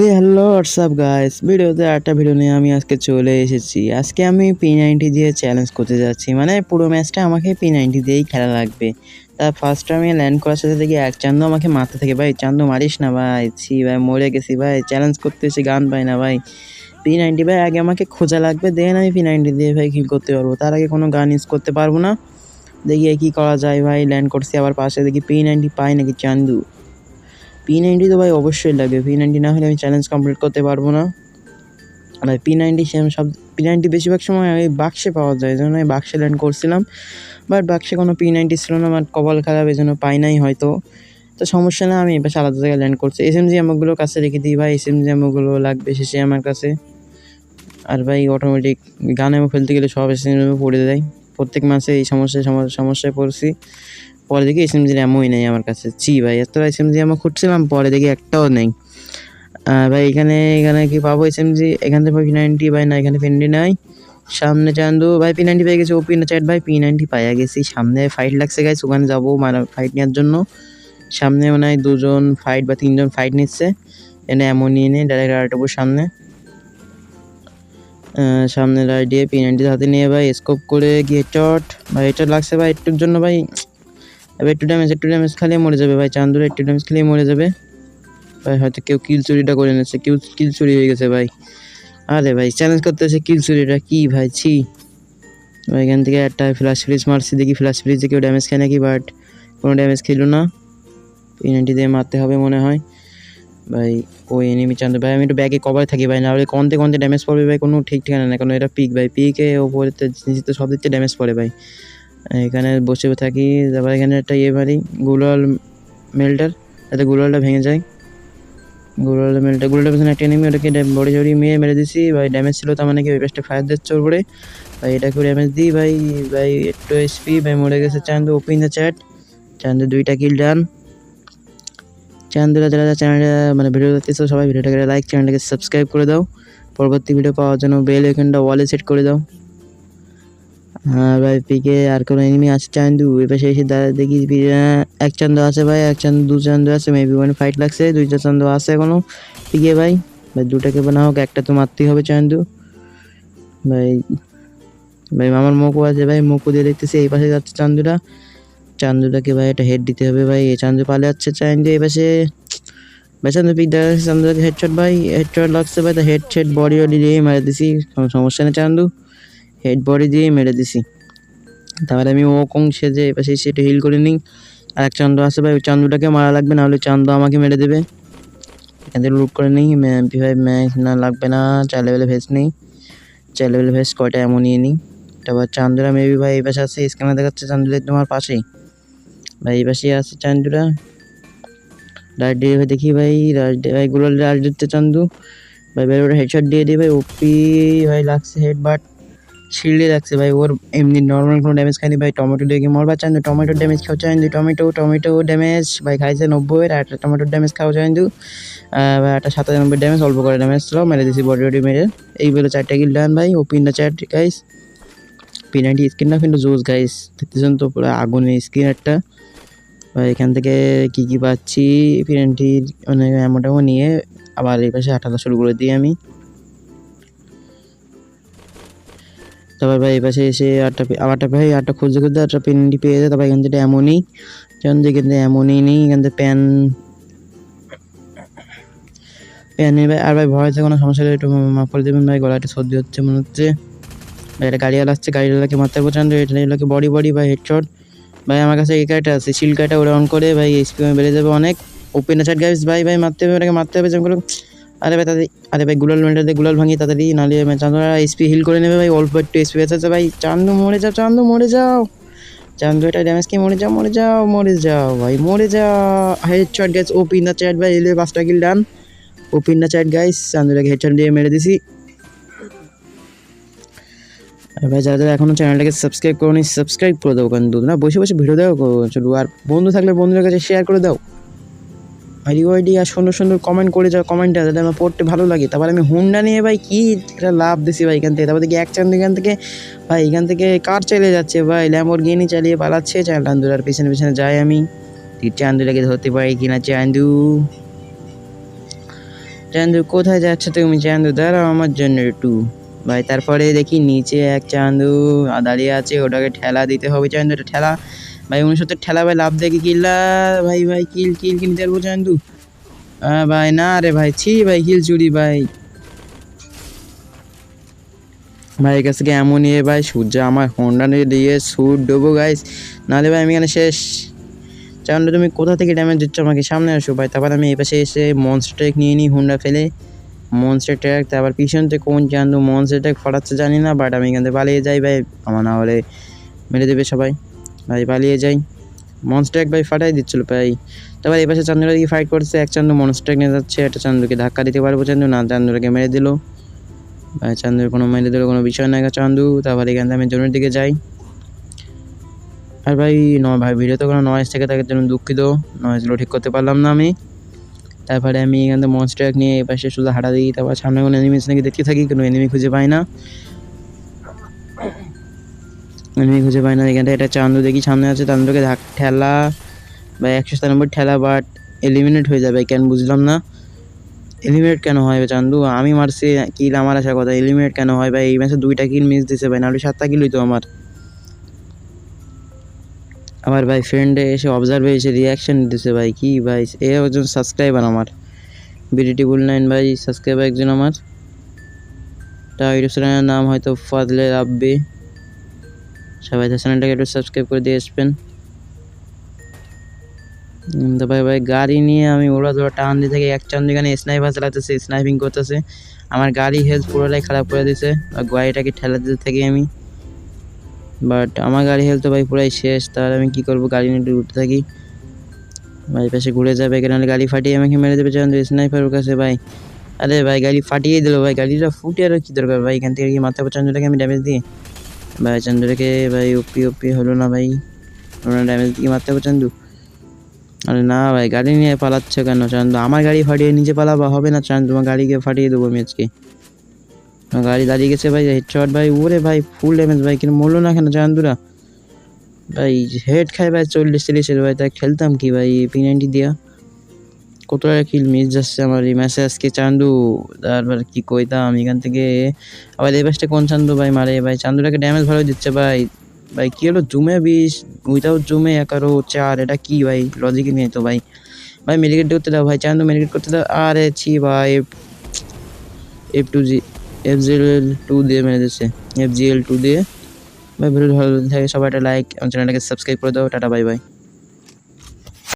হে hello WhatsApp guys ভিডিওতে একটা video নিয়ে আমি আজকে চলে এসেছি। আজকে আমি পি নাইনটি দিয়ে চ্যালেঞ্জ করতে যাচ্ছি। মানে পুরো ম্যাচটা আমাকে পি নাইনটি দিয়েই খেলা লাগবে। তা ফার্স্ট আমি ল্যান্ড করার সাথে দেখি এক চান্দু আমাকে মারতে থাকে? ভাই চান্দু মারিস না, ভাই। ছি, ভাই, মরে গেছি, ভাই। চ্যালেঞ্জ করতে এসে গান পাই না, ভাই। পি নাইনটি ভাই, আগে আমাকে খোঁজা লাগবে দেন আমি পি নাইনটি দিয়ে, ভাই কিল করতে পারব। তার আগে কোনো গান ইউজ করতে পারব না। দেখি কী করা যায়, ভাই। ল্যান্ড করছি, আবার পাশে দেখি পি নাইনটি পাই নাকি চান্দু। পি নাইনটি তো ভাই অবশ্যই লাগবে। পি নাইনটি না হলে আমি চ্যালেঞ্জ কমপ্লিট করতে পারব না। আর পি নাইনটি সেম সব পি নাইনটি বেশিরভাগ সময় ওই বাক্সে পাওয়া যায় জন্য আমি বাক্সে ল্যান্ড করছিলাম। বাট বাক্সে কোনো পি নাইনটি ছিল না বাট কপাল খারাপ এই জন্য পাই নাই হয়তো। তো সমস্যা না, আমি এবার আলাদা জায়গায় ল্যান্ড করছি। এস এম জি আমাগুলো কাছে রেখে দিই ভাই এস এম জি আমাগুলো লাগবে শেষে আমার কাছে। আর ভাই অটোমেটিক গান এমন ফেলতে গেলে সব এস এম জি পড়ে দেয় প্রত্যেক মাসে এই সমস্যায় সম- সমস্যায় পড়ছি। পরে দেখি এস এম জির এমনই নেই আমার কাছে। চি ভাই, এত এস এম জি আমার খুঁজছিলাম, পরে দেখি একটাও নেই। ভাই, এখানে এখানে কি পাবো এস এম জি এখান থেকে পি নাইনটি ভাই, না, এখানে পিনডি নাই। সামনে চান্দু, ভাই পি নাইনটি পেয়ে গেছি ও পি চ্যাট ভাই পি নাইনটি পাইয়া গেছি। সামনে ফাইট লাগছে গাইস ওখানে যাব মানে ফাইট নেওয়ার জন্য। সামনে মনে হয় দুজন ফাইট বা তিনজন ফাইট নিচ্ছে। এনে এমন নিয়ে নিয়ে ডাইরেক্ট আরেকটা সামনে। সামনে রাইড দিয়ে পি নাইনটি হাতে নিয়ে ভাই স্কোপ করে গিয়ে চট ভাই, এটা লাগছে ভাই, একটুর জন্য ভাই এবার একটু ড্যামেজ একটু ড্যামেজ খালি মরে যাবে ভাই। চান্দুর একটু ড্যামেজ খালি মরে যাবে। ভাই, হয়তো কেউ কিল চুরিটা করে নিচ্ছে কেউ কিল চুরি হয়ে গেছে ভাই। আরে ভাই চ্যালেঞ্জ করতে এসে কিল চুরিটা। কি ভাই, ছি। ভাই, এখান থেকে একটা ফ্ল্যাশ ফ্রিজ মারছি, দেখি ফ্ল্যাশ ফ্রিজে কেউ ড্যামেজ খায় নাকি বাট কোনো ড্যামেজ খেলো না। পেনাল্টি দিয়ে মারতে হবে মনে হয়। ভাই, ওই এনিমি চান্দু। ভাই, আমি একটু ব্যাগে কভার থাকি ভাই, নাহলে কনতে কনতে ড্যামেজ পড়বে ভাই, কোনো ঠিক ঠিকানা না কারণ এটা পিক ভাই। পিকে ওপরে নিচে সব দিক থেকে ড্যামেজ পড়ে ভাই। এখানে বসে থাকি, তারপর এখানে একটা ইয়ে মারি গুলাল মেলটার, যাতে গুলালটা ভেঙে যায়। গুলাল মেলটা গুলালটার পেছনে একটা এনিমি ওটাকে বড়ি জড়ি মেয়ে মেরে দিছি। ভাই ড্যামেজ ছিল তার মানে কি, ওই পেছটা ফায়ার দিচ্ছে উপরে। ভাই এটাকে ড্যামেজ দিই, ভাই ভাই, একটু এসপি ভাই, মরে গেছে Chandu open the chat Chandu দুইটা কিল ডান চান্দুরা যারা চ্যানেলটা মানে ভিডিও দেখতেছো, সবাই ভিডিওটাকে লাইক চ্যানেলটাকে সাবস্ক্রাইব করে দাও। পরবর্তী ভিডিও পাওয়ার জন্য বেল আইকনটা ওয়ালে সেট করে দাও। হ্যাঁ ভাই, পিকে আর কোনো এনিমি আছে, চান্দু। এবার সেই এসে দাঁড়া দেখি পি- এক চান্দু আছে ভাই, এক চান্দু, দু চান্দু আছে মেবি ওখানে ফাইট লাগছে, দুইটা চান্দু আছে এখনও। পিকে ভাই ভাই, দুটাকে বানা হোক একটা তো মারতেই হবে চান্দু। ভাই ভাই আমার মোকো আছে ভাই মোকো দিয়ে দেখতেছি, এই পাশে যাচ্ছে চান্দুটা। চান্দুটাকে ভাই, একটা হেড দিতে হবে ভাই, এই চান্দু পালে যাচ্ছে চান্দু, এই পাশে। ভাই, চান্দু, পিক, দেখা চান্দুটাকে হেডশট ভাই হেডশট লাগছে ভাই, তা হেড শেড বডি বডি দিয়ে মেরে দিছি, কোনো সমস্যা নেই চান্দু। হেড বডি দিয়ে মেরে দিছি। তাহলে আমি ও সেজে এবার সেই সেটা হিল করে নিই। আর এক চান্দু আছে ভাই, ওই চান্দুটাকে মারা লাগবে না হলে চান্দু আমাকে মেরে দেবে। এখান থেকে লুট করে নিই এমপি ফাইভ ম্যাচ না লাগবে না, চার লেভেলে ভেস নেই। চার লেভেলে ভেস কয়টা এমন নিয়ে নিই। তারপর চান্দুরা মেবি ভাই, এই পাশে আছে স্ক্যানার দেখাচ্ছে চান্দুরা তোমার পাশেই। ভাই, এই পাশেই আছে চান্দুরা। রাইট দিয়ে ভাই, দেখি ভাই রাইট ভাই, গুলো রাইট দিচ্ছে চান্দু ভাই ভাই ওটা হেডশট দিয়ে দিই ভাই ওপি ভাই, লাগছে হেড বাট শিল্ডে লাগছে ভাই, ওর এমনি নর্মাল কোনো ড্যামেজ খায়নি ভাই টমেটো দিয়ে মরবা চান টমেটোর ড্যামেজ খাওয়া চান টমেটো টমেটো ড্যামেজ ভাই খাইছে নব্বই আর একটা টমেটোর ড্যামেজ খাওয়া চান ভাই একটা সাতানব্বই ড্যামেজ অল্প করে ড্যামেজ ছিল, মেরে দিছি বডি বডি মেরে। এই বলে চারটা গিল ডান ভাই, ও পিনটা চার গাইস পিনাইটি স্ক্রিনটা কিন্তু জোস গাইস দেখতেছেন তো, পুরো আগুনের স্ক্রিন একটা। ভাই, এখান থেকে কী কী পাচ্ছি পিনাইটির মানে অ্যামোটামো নিয়ে, আবার এই পাশে হাঁটাতে শুরু করে দিই আমি। তারপর ভাই এই পাশে এসে আটটা আবারটা ভাই আটটা খুঁজতে খুঁজতে আটটা পেনটি পেয়ে যায়, তারপর এখান থেকে এমনই, যেমন থেকে এখান থেকে এমনই নিই, এখান থেকে প্যান প্যান ভাই আর ভাই ভয় আছে কোনো সমস্যা হলে একটু মাফ করে দেবেন ভাই গলাটা সর্দি হচ্ছে মনে হচ্ছে। ভাই একটা গাড়িওয়ালা আসছে, গাড়িওয়ালাকে পছন্দ এটা এগুলোকে বডি বডি বা হেডশট ভাই আমার কাছে এই কাটা আছে শিল কাটা ওটা অন করে, ভাই এসপি বেড়ে যাবে অনেক। ওপেন চার গাইস ভাই ভাই মারতে হবে, ওটাকে মারতে হবে যেগুলো আরে ভাই, তাদের আরে ভাই, গুলাল মেলটা দিয়ে গুলাল ভাঙি তাড়াতাড়ি নাহলে চান্দুরা এসপি হিল করে নেবে ভাই, অল্প একটু এসপি আছে ভাই। চান্দু, মরে যাও, চান্দু, মরে যাও। চান্দু, এটা ড্যামেজ কি? মরে যাও মরে যাও মরে যাও ভাই, মরে যাও। Head shot guys open the chat ভাই, এলে পাঁচটা kill done open the chat guys চান্দুরাকে headshot দিয়ে মেরে দিছি। ভাই, যারা যারা এখনও চ্যানেলটাকে সাবস্ক্রাইব করোনি সাবস্ক্রাইব করে দাও, কারণ দুধ না বসে বসে ভিডিও দাও চলো, আর বন্ধু থাকলে বন্ধুদের কাছে শেয়ার করে দাও। ওয়াইডি আর সুন্দর সুন্দর কমেন্ট করে যাও কমেন্টটা যাতে আমার পড়তে ভালো লাগে। তারপর আমি হুন্ডা নিয়ে ভাই কি একটা লাভ দিছি ভাই এখান থেকে। তারপর দেখি এক চান্দ এখান থেকে, ভাই এখান থেকে কার চলে যাচ্ছে? ভাই ল্যাম্বরগিনি চালিয়ে পালাচ্ছে চান্দুরার পিছনে পিছনে যাই আমি। চান্দুরাকে ধরতে পারি কিনা চান্দু চান্দু কোথায় যাচ্ছ তুমি চান্দু দাঁড়াও আমার জন্য একটু। ভাই তারপরে দেখি নিচে এক চান্দু দাঁড়িয়ে আছে, ওটাকে ঠেলা দিতে হবে চান্দু এটা ঠেলা। ভাই উনসত্তর ঠেলা ভাই লাভ দেখি কিল্লা ভাই ভাই কিল কিল কিনতে পারব চান্দু আহ, ভাই না রে ভাই ছি ভাই কিল চুরি ভাই। ভাইয়ের কাছ থেকে এমন ইয়ে ভাই সূর্য আমার হন্ডা নিয়ে দিয়ে সুট ডোবো গাইস নাহলে ভাই আমি এখানে শেষ। চান্দু তুমি কোথা থেকে ড্যামেজ দিচ্ছ আমাকে? সামনে আসো ভাই তারপর আমি এই পাশে এসে মনস্টার ট্র্যাক নিয়ে নিই হুন্ডা ফেলে। মনস্টার ট্র্যাক তারপর পিছন থেকে কোন চান্দু মনস্টার ট্র্যাক ফাটাচ্ছে জানি না বাট আমি এখান থেকে পালিয়ে যাই ভাই। আমার না হলে মেরে দেবে সবাই। ভাই, পালিয়ে যাই। মনস্টার ভাই ফাটাই দিচ্ছিল ভাই। তারপর এই পাশে চান্দুরা দিকে ফাইট করছে। এক চান্দু মনস্টার নিয়ে যাচ্ছে, একটা চান্দুকে ধাক্কা দিতে পারব চান্দু, না চান্দুরাকে মেরে দিল। ভাই চান্দুর কোনো মেরে দিল, কোনো বিষয় না চান্দু। তারপর এখান থেকে আমি জমির দিকে যাই। আর ভাই, ন, ভাই ভিডিওতে কোনো নয়েজ থেকে তাকে জন্য দুঃখিত। নয়েজগুলো ঠিক করতে পারলাম না আমি। তারপরে আমি এখান থেকে মনস্টার নিয়ে এই পাশে শুধু হাঁটা দিই। তারপর সামনে কোনো এনিমিস নাকি দেখতে থাকি, কোনো এনিমি খুঁজে পাই না। এনিমি খুঁজে পাই না এখান থেকে একটা চান্দু, দেখি সামনে আছে চান্দুকে ধাক, ঠেলা বা একশো সাতানব্বই ঠেলা বাট এলিমিনেট হয়ে যাবে, কেন বুঝলাম না। এলিমিনেট কেন হয় চান্দু? আমি মারছি কিল আমার আসার কথা। এলিমিনেট কেন হয়? ভাই, এই ম্যাচে দুইটা কিল মিস দিছে ভাই, নাহলে সাতটা কিলই তো আমার। আমার ভাই ফ্রেন্ডে এসে অবজার্ভে এসে রিয়াকশন দিতেছে ভাই, কি ভাই, এ একজন সাবস্ক্রাইবার আমার। বিডিটি বুল নাইন ভাই সাবস্ক্রাইবার একজন আমার। তা ইউটিউব চ্যানেলের নাম হয়তো ফাদলে রাব্বি। সবাই তার চ্যানেলটাকে একটু সাবস্ক্রাইব করে দিয়ে আসবেন। তো ভাই ভাই, গাড়ি নিয়ে আমি ওরা ধরো টান দিয়ে থেকে। এক চান এখানে স্নাইপার চালাতেছে স্নাইপিং করতেছে। আমার গাড়ি হেলথ পুরোটাই খারাপ করে দিছে। আর গাড়িটাকে ঠেলা দিতে থাকি আমি। বাট আমার গাড়ি হেলথ তো ভাই পুরাই শেষ। তাহলে আমি কি করব? গাড়ি নিয়ে উঠতে থাকি। ভাই, পাশে ঘুরে যাবে এখানে গাড়ি ফাটিয়ে আমাকে মেরে দেবে চান স্নাইপার কাছে, ভাই। আরে ভাই, গাড়ি ফাটিয়ে দিল, ভাই। গাড়িটা ফুটে আর কি দরকার? ভাই, এখান থেকে কি মাথা চান্দুটাকে আমি ড্যামেজ দিই? ভাই চান্দুটাকে ভাই ওপি ওপি হলো না ভাই। ওনার ড্যামেজ দিয়ে মারতে হবে চান্দু? আরে না ভাই, গাড়ি নিয়ে পালাচ্ছ কেন চান্দু? আমার গাড়ি ফাটিয়ে নিচে পালাবা, হবে না চান্দু? তোমার গাড়িকে ফাটিয়ে দেবো আমি আজকে। গাড়ি দাঁড়িয়ে গেছে ভাই হেডশট ভাই, ওরে ভাই ফুল ড্যামেজ ভাই কিন্তু মরলো না কেন চান্দুরা? ভাই হেড খায় ভাই, চল্লিশ তিরিশের, ভাই তাই খেলতাম কি ভাই পি নাইনটি দিয়া? কত কিল মিস যাচ্ছে আমার এই ম্যাচে আজকে চান্দু। তারপর কি কইতাম? এখান থেকে আবার এই ম্যাচটা কোন চান্দু ভাই? মারে ভাই, চান্দুটাকে ড্যামেজ ভালো দিচ্ছে ভাই। ভাই, কী হলো? জুমে বিশ উইথাউট জুমে এগারো চার, এটা কি ভাই? লজিকই নেই তো ভাই। ভাই মেডিকেট করতে দাও ভাই, চান্দু মেডিকেট করতে দাও। আরে ছি ভাই F two G F G L two দিয়ে মেরে দিচ্ছে। এফ জি এল টু দিয়ে। ভাই ভিডিও ভালো থাকে সবাই একটা লাইক আমার চ্যানেলটাকে সাবস্ক্রাইব করে দাও। Tata bye bye